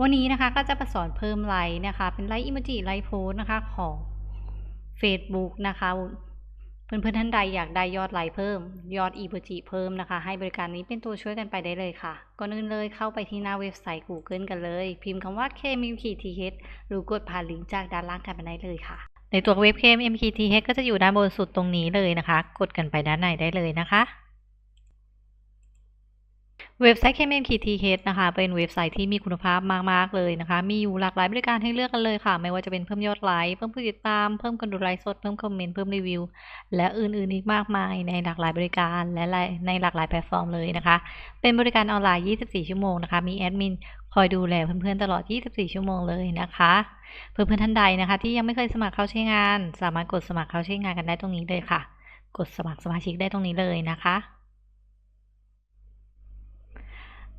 วันนี้นะคะก็จะมาสอนเพิ่มไลค์นะคะ เป็นไลค์อิมจิไลค์โพสนะคะของ Facebook นะคะเพื่อนๆท่านใดอยากได้ยอดไลค์เพิ่ม ยอดอีโมจิเพิ่มนะคะ ให้บริการนี้เป็นตัวช่วยกันไปได้เลยค่ะ ก่อนอื่นเลยเข้าไปที่หน้าเว็บไซต์ Google กันเลย พิมพ์คำว่า KMKTH หรือกดผ่านลิงก์จากด้านล่างกันไปได้เลยค่ะ ในตัวเว็บ KMKTH ก็จะอยู่ด้านบนสุดตรงนี้เลยนะคะ กดกันไปด้านในได้เลยนะคะ เว็บไซต์ KMKTH นะคะ เป็นเว็บไซต์ที่มีคุณภาพมาก ๆ เลยนะคะ มีอยู่หลากหลายบริการให้เลือกกันเลยค่ะ ไม่ว่าจะเป็นเพิ่มยอดไลค์ เพิ่มผู้ติดตาม เพิ่มคนดูไลฟ์สด เพิ่มคอมเมนต์ เพิ่มรีวิว และอื่น ๆ อีกมากมายในหลากหลายบริการและในหลากหลายแพลตฟอร์มเลยนะคะ เป็นบริการออนไลน์ 24 ชั่วโมงนะคะ มีแอดมินคอยดูแลเพื่อน ๆ ตลอด 24 ชั่วโมงเลยนะคะ เพื่อน ๆ ท่านใดนะคะ ที่ยังไม่เคยสมัครเข้าใช้งาน สามารถกดสมัครเข้าใช้งานกันได้ตรงนี้เลยค่ะ กดสมัครสมาชิกได้ตรงนี้เลยนะคะ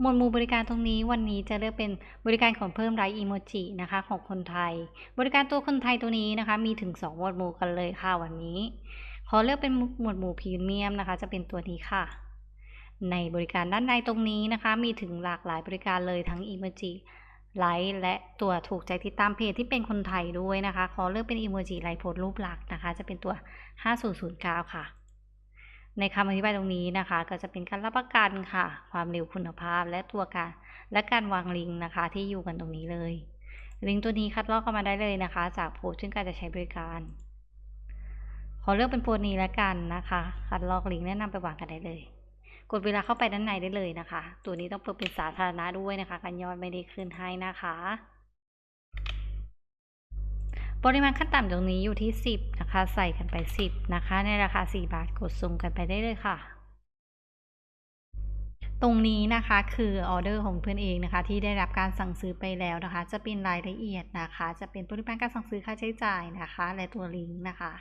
หมวดหมู่บริการตรงนี้วันนี้จะเลือกเป็นบริการของเพิ่มไลค์อีโมจินะคะของคนไทย บริการตัวคนไทยตัวนี้นะคะ มีถึง 2 หมวดหมู่กันเลยค่ะวันนี้ ขอเลือกเป็นหมวดหมู่พรีเมียมนะคะ จะเป็นตัวนี้ค่ะ ในบริการด้านในตรงนี้นะคะ มีถึงหลากหลายบริการเลยทั้งอีโมจิไลค์และตัวถูกใจติดตามเพจที่เป็นคนไทยด้วยนะคะ ขอเลือกเป็นอีโมจิไลค์โพสรูปหลักนะคะ จะเป็นตัว 5009 ค่ะ ในคำอธิบายตรงนี้นะคะ ก็จะเป็นการรับประกันค่ะ ความเร็วคุณภาพและตัวการและการวางลิงก์นะคะ ที่อยู่กันตรงนี้เลย ลิงก์ตัวนี้คัดลอกเข้ามาได้เลยนะคะ จากโพสต์ซึ่งการจะใช้บริการ ขอเลือกเป็นโพสต์นี้แล้วกันนะคะ คัดลอกลิงก์แนะนำไปวางกันได้เลย กดเวลาเข้าไปด้านในได้เลยนะคะ ตัวนี้ต้องเปิดเป็นสาธารณะด้วยนะคะ การยอดไม่ได้ขึ้นให้นะคะ ปริมาณขั้นต่ำตรงนี้อยู่ที่ 10 นะคะ ใส่กันไป 10 นะคะ ในราคา 4 บาทกดส่งกันไปได้เลยค่ะ ตรงนี้นะคะคือออเดอร์ของเพื่อนเองนะคะ ที่ได้รับการสั่งซื้อไปแล้วนะคะ จะเป็นรายละเอียดนะคะ จะเป็นปริมาณการสั่งซื้อค่าใช้จ่ายนะคะ และตัวลิงก์นะคะ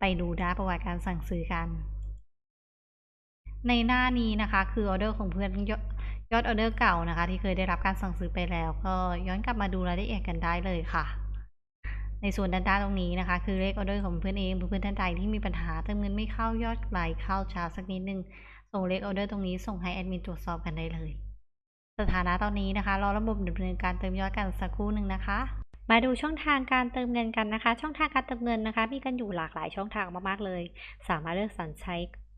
ไปดูด้าประวัติการสั่งซื้อกัน ในหน้านี้นะคะคือออเดอร์ของเพื่อนยอดออเดอร์เก่านะคะ ที่เคยได้รับการสั่งซื้อไปแล้ว ก็ย้อนกลับมาดูรายละเอียดกันได้เลยค่ะ ในส่วนด้านด้าตรงนี้นะคะ คือเลขออเดอร์ของเพื่อนเองเพื่อนๆท่านใดที่มีปัญหาเติมเงินไม่เข้ายอดไหลเข้าช้าสักนิดนึง ส่งเลขออเดอร์ตรงนี้ส่งให้แอดมินตรวจสอบกันได้เลย สถานะตอนนี้นะคะรอระบบดำเนินการเติมยอดกันสักครู่หนึ่งนะคะ มาดูช่องทางการเติมเงินกันนะคะ ช่องทางการเติมเงินนะคะ มีกันอยู่หลากหลายช่องทางมากๆเลย สามารถเลือกสรรใช้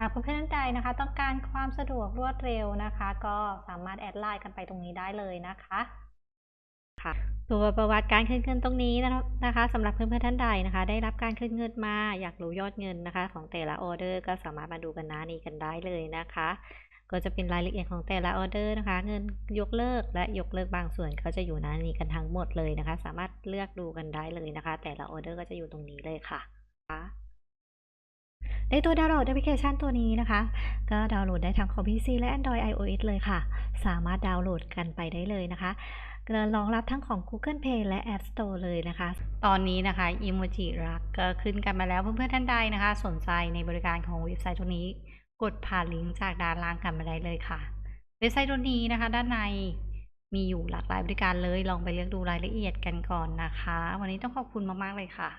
หากเพื่อนๆท่านใดนะคะ ต้องการความสะดวกรวดเร็วนะคะ ก็สามารถแอดไลน์กันไปตรงนี้ได้เลยนะคะค่ะตัวประวัติการคืนเงินตรงนี้นะคะสำหรับเพื่อนๆท่านใดนะคะ ได้รับการคืนเงินมาอยากรู้ยอดเงินนะคะ ของแต่ละออเดอร์ก็สามารถมาดูกันหน้านี้กันได้เลยนะคะ ก็จะเป็นรายละเอียดของแต่ละออเดอร์นะคะ เงินยกเลิกและยกเลิกบางส่วนก็จะอยู่หน้านี้กันทั้งหมดเลยนะคะ สามารถเลือกดูกันได้เลยนะคะ แต่ละออเดอร์ก็จะอยู่ตรงนี้เลยค่ะ ในตัวดาวน์โหลดแอปพลิเคชันตัวนี้นะคะ ก็ดาวน์โหลดได้ทั้งของ PC และ Android iOS เลยค่ะ สามารถดาวน์โหลดกันไปได้เลยนะคะรองรับทั้งของ Google Play และ App Store เลยนะคะ ตอนนี้นะคะอิโมจิรักก็ขึ้นกันมาแล้วเพื่อนๆท่านใดนะคะ สนใจในบริการของเว็บไซต์ตัวนี้ กดผ่านลิงก์จากด้านล่างกันมาได้เลยค่ะ เว็บไซต์ตัวนี้นะคะ ด้านในมีอยู่หลากหลายบริการเลย ลองไปเลือกดูรายละเอียดกันก่อนนะคะ วันนี้ต้องขอบคุณมากๆเลยค่ะ